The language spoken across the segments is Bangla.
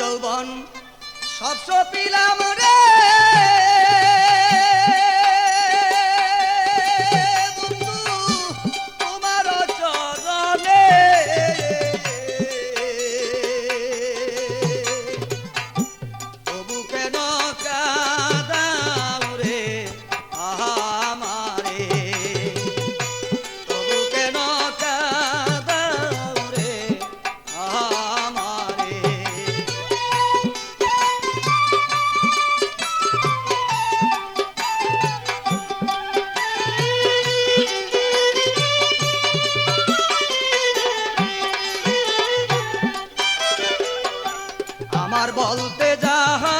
যৌবন সব সপিলাম আমার বলতে যাহা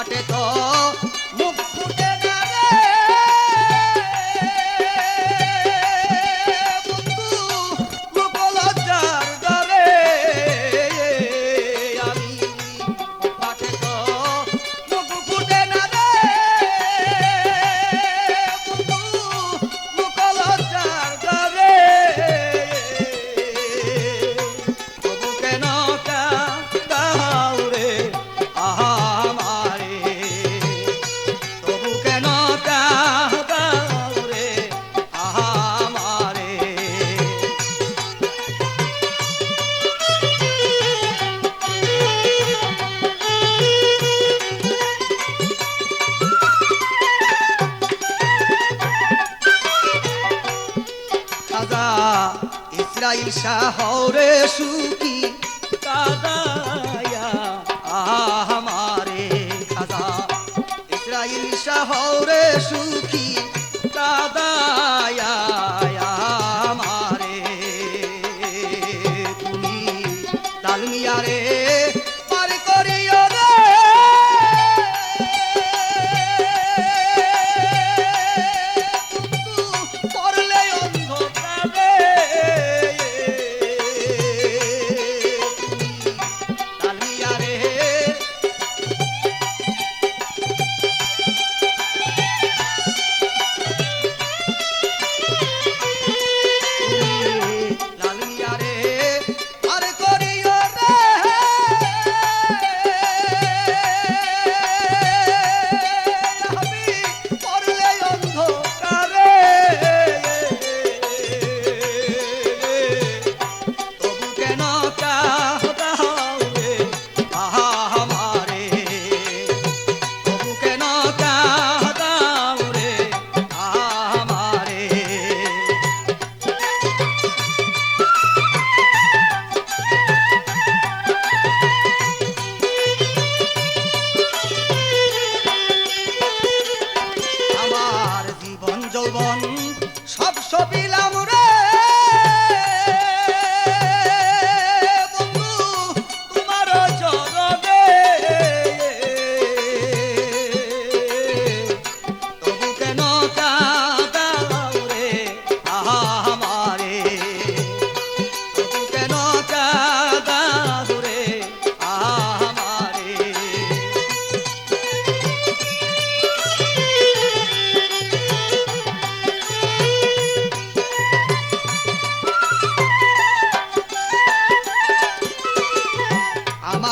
ঘটে তো রাইসা হরে সুখী। কাদা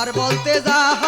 আমার বলতে ছিল